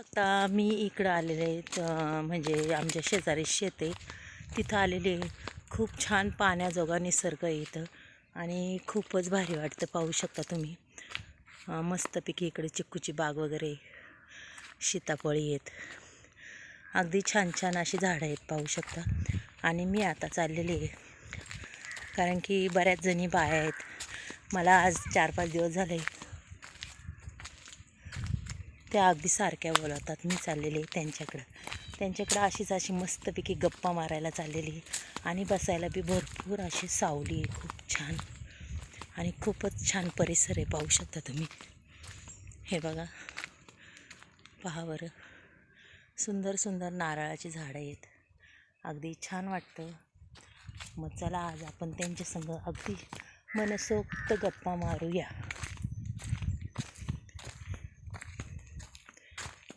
आता मी इकडं आलेले आहेत म्हणजे आमच्या शेजारी शेत आहे. तिथं आलेले आहे. खूप छान पाण्याजोगा निसर्ग इथं आणि खूपच भारी वाटतं पाहू शकता तुम्ही. मस्तपैकी इकडे चिक्कूची बाग वगैरे सीताफळी आहेत. अगदी छान छान अशी झाडं आहेत पाहू शकता. आणि मी आता चाललेली आहे. कारण की बऱ्याच जणी बाया आहेत. मला आज चार पाच दिवस झाले. त्या अगदी सारख्या बोलवतात मी चाललेले आहे त्यांच्याकडं. त्यांच्याकडं अशीच अशी मस्तपैकी गप्पा मारायला चाललेली आहे. आणि बसायला बी भरपूर अशी सावली आहे. खूप छान. आणि खूपच छान परिसर आहे पाहू शकता तुम्ही. हे बघा. पहा बरं. सुंदर सुंदर नारळाची झाडं आहेत. अगदी छान वाटतं. मग चला आज आपण त्यांच्यासंग अगदी मनसोक्त गप्पा मारूया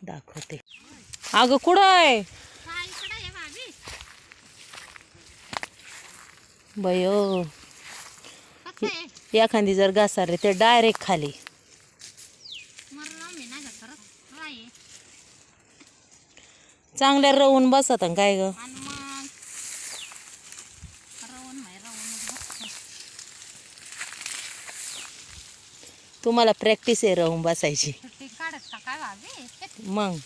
दाखवते अगं कुठं आहे? बयो. एखादी जर घासारे ते डायरेक्ट खाली. चांगल्या रवून बसत काय ग? तुम्हाला प्रॅक्टिस आहे राहून बसायची. मग.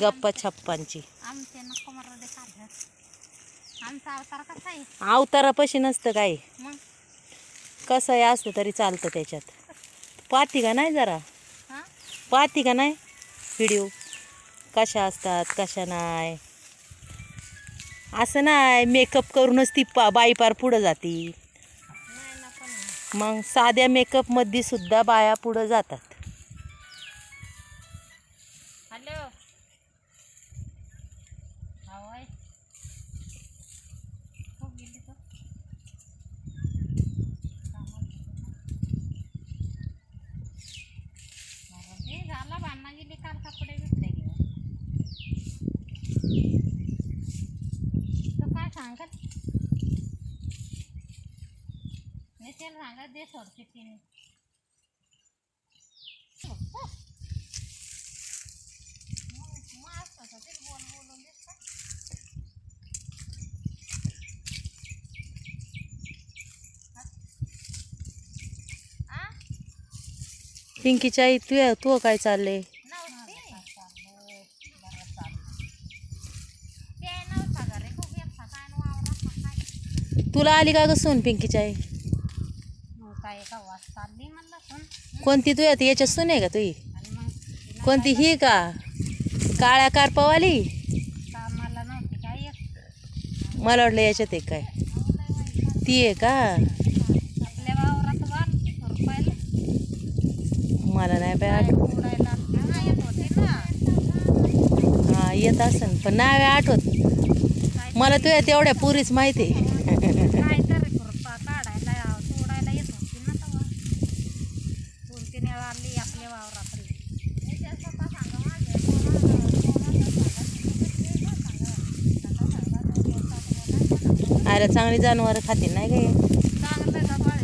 गप्पा छप्पांची. आमचे नको मरा दे काढत आमचा अवतार कसा आहे? अवतारापाशी नसतं काय मग? कसं आहे असतं तरी चालतं त्याच्यात. पाहती का नाही जरा? हा? पाहती का नाही? व्हिडिओ कशा असतात कशा नाही? असं नाही मेकअप करूनच ती पा बाई पार पुढं जाती. नाही मग साध्या मेकअपमध्ये सुद्धा बाया पुढं जातात. झाला बांधणा गेली काल कपडे घेतले घेऊन तो काय सांगत? नेतेल सांगत दे सोडते तिने. पिंकीच्या आई तू तू काय चाललंय? तुला आली का ग सून पिंकीच्या आई? कोणती तू आता याच्यात सून आहे का तुही कोणती ही का? काळ्या कारपावाली? काय मला वाटलं याच्यात आहे काय. ती आहे का? मला नाही बाय आठवत. हा, येत हा असन पण नाही आठवत. मला तुझ्या तेवढ्या पुरीच माहिती आहे. काय तरी खुरपा काढायला तोडायला येत होती ना तेव्हा दोन तीन वेळा आली आपल्या वावरात आयला चांगली जनावर खातील नाही काय चांगलं जवळ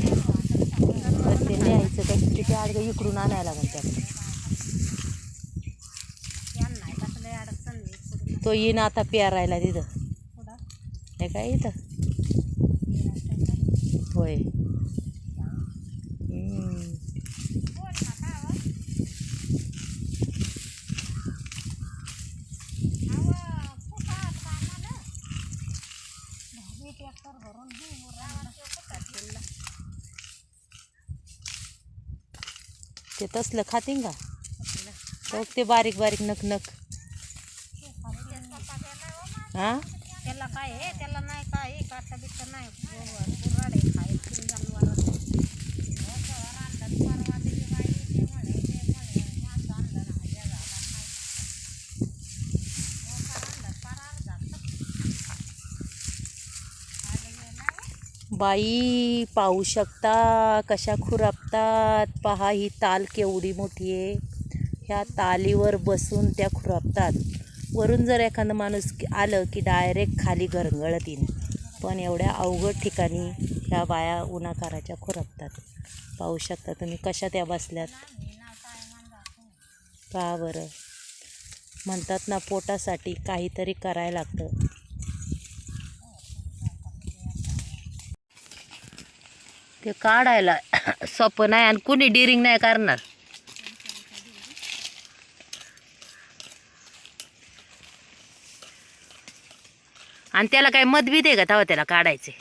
तर ते न्यायचं काय तिथे आडगं इकडून आणायला लागेल त्याला. पुढे तो येईन आता पेरायला तिथं. हे काय इथं होय हम्म. बोल ना काय हवं? हवं, कुठं आहात कामाला? भारी ट्रॅक्टर भरून घेऊ रानात कुठं ठेवलं? ते तसलं खातीन का? बघ ते बारीक बारीक नक नक हा? त्याला काय आहे? त्याला नाही काय काटा बिटा नाही कुराड आहे खायची जनावर परवा दिली बाई ते म्हणे ते म्हणे मासा आणलं ना हजार झाला खाय मोठा आणलं परार झालं आलं गेलं बाई पाहू शकता कशा खुरापतात. पहा ही ताल केवढी मोठी आहे. ह्या तालीवर बसून त्या खुरापतात. वरून जर एखादं माणूस आलं की डायरेक्ट खाली घरंगळत येईन पण एवढ्या अवघड ठिकाणी ह्या बाया उन्हाकाराच्या खुरापतात. पाहू शकता तुम्ही कशा त्या बसल्यात. का पहा बरं. म्हणतात ना पोटासाठी काहीतरी करायला लागतं. ते काढायला सोपं नाही आणि कुणी डिरिंग नाही करणार. आणि त्याला काय मतभेद आहे का तेव्हा त्याला काढायचे?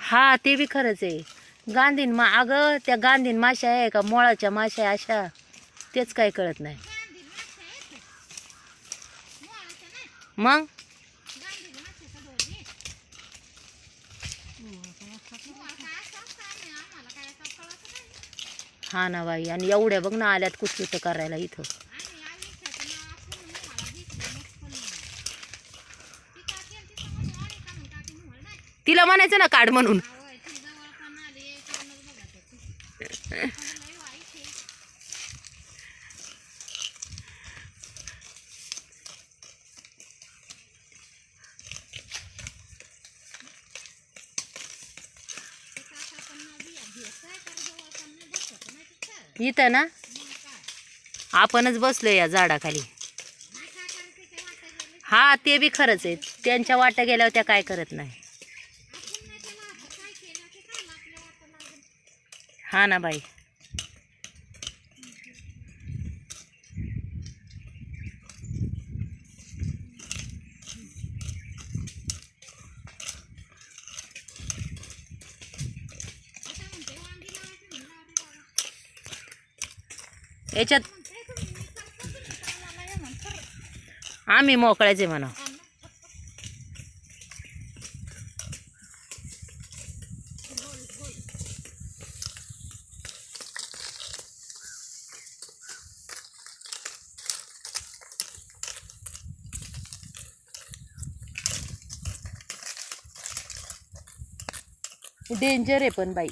हा ते बी खरंच आहे. गांधीन मा अगं त्या गांधीन माश्या आहे का? मोळाच्या माश्या आहे अशा. तेच काय कळत नाही. मग? हा ना बाई आणि एवढ्या बघ ना आल्यात कुचकुच करायला इथं. तिला म्हणायचं ना काढ म्हणून. इथं ना आपणच बसलो या झाडाखाली. हा ते बी खरंच आहे त्यांच्या वाट्या गेल्यावर त्या काय करत नाही. हा ना बाई. याच्यात आम्ही मोकळ्याचे म्हणा. डेंजर आहे पण बाई.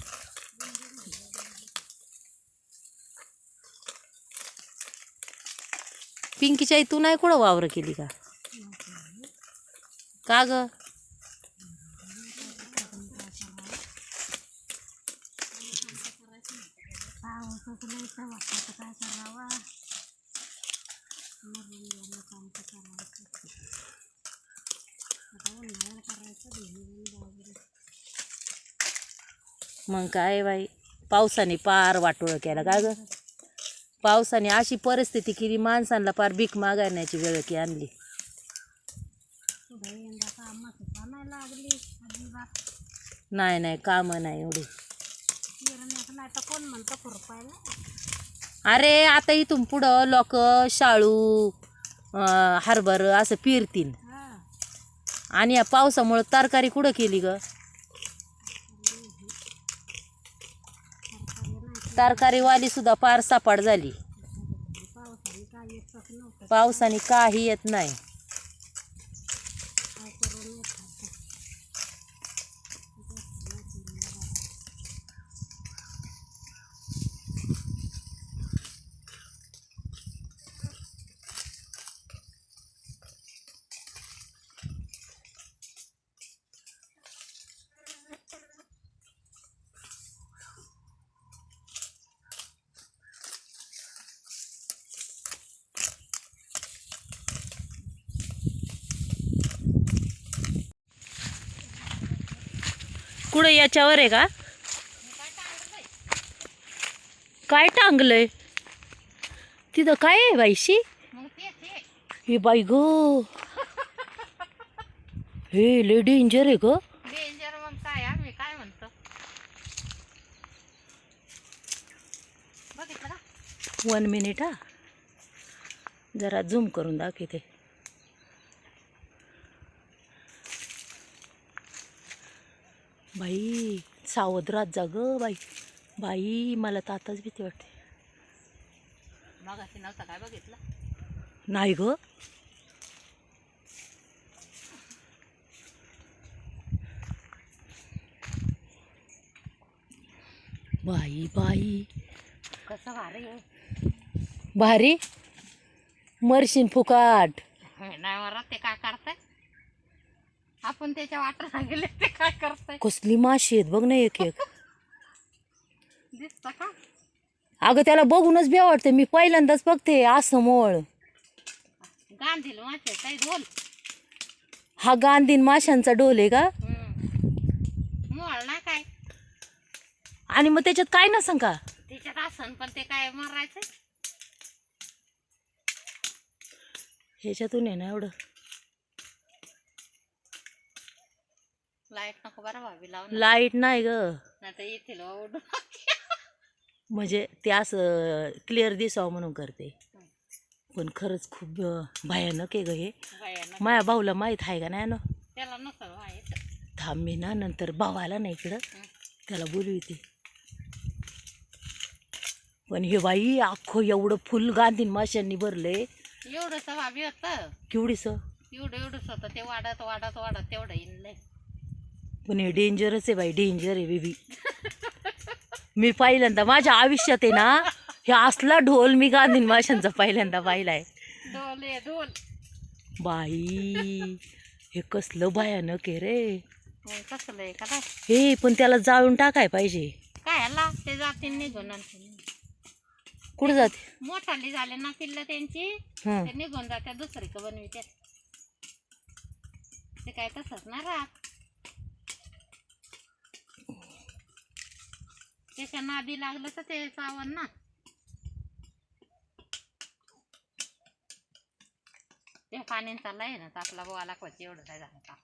पिंकीच्या आई तू नाही कुठं वावर केली का? का ग? मग काय बाई? पावसाने पार वाटोळं केला का ग? पावसाने अशी परिस्थिती केली माणसांना पार भीक मागायण्याची वेळ की आणली. नाही नाही काम नाही एवढी. अरे आता इथून पुढं लोक शाळू हरभर असं पिरतील आणि या पावसामुळं तरकारी कुठं केली ग? तरकारीवाली सुद्धा पार सापाड झाली पावसाने काही येत नाही. कुठं याच्यावर आहे का? काय टांगलंय? तिथं काय आहे बाईशी? हे बाई ग. हे लय डेंजर आहे ग. डेंजर मग काय आम्ही काय म्हणतो? वन मिनिट हा. जरा झूम करून दाखवते. बाई सावध राहत जा ग बाई. बाई मला तर आताच भीती वाटते. मग अशी नव्हता काय बघितलं? नाही ग. बाई बाई. कसं भारी आहे. भारी? मरशीन फुकाट नाही बरं ते काय करताय आपण त्याच्या वाटाला गेले ते काय करताय? कसली माशी आहेत बघ ना एक एक. दिसतं का? अगं त्याला बघूनच बी वाटतं मी पहिल्यांदाच बघते असं मोळ. गांधील काही ढोल हा गांधीन माशांचा डोल आहे का? मोळ ना काय? आणि मग त्याच्यात काय नसं का? त्याच्यात असन पण ते काय मारायचं ह्याच्यातून आहे ना एवढं. लाइट नको बरं भाभी लावून लाइट नाही ग. नाही तर ओढून म्हणजे ते असं क्लिअर दिसावं म्हणून करते. पण खरंच खूप भयानक आहे ग हे. भयानक. माझ्या भाऊला माहीत आहे का नाही ना त्याला नसल माहीत. थांब मी ना नंतर भाऊ आला ना इकडं. त्याला बोलविते पण हे बाई अख्खं एवढं फुल गांधीन माशांनी भरले एवढंच भाभी होतं केवढीस? एवढं एवढंच होतं ते वाढत वाढत वाढत तेवढं येईल पण हे डेंजरच आहे बाई डेंजर आहे बेबी मी पहिल्यांदा माझ्या आयुष्यात आहे ना हे असला ढोल मी गांधीन माशांचा पहिल्यांदा पाहिलाय बाई हे कसलं भयानक आहे रे. मग कसलं आहे का काय हे पण त्याला जाळून टाकाय पाहिजे. काय ह्याला? ते जातील निघून. कुठं जाते? मोठाली झाले ना पिल्लं त्यांची ते निघून जात्या दुसरी का बनवित्या ते काय तसंच ना राहत. त्याच्या नादी लागलं तर ते चावण ना. ते पाण्याचा चाललंय ना तर आपला बोवाला कोच एवढं काय झालं का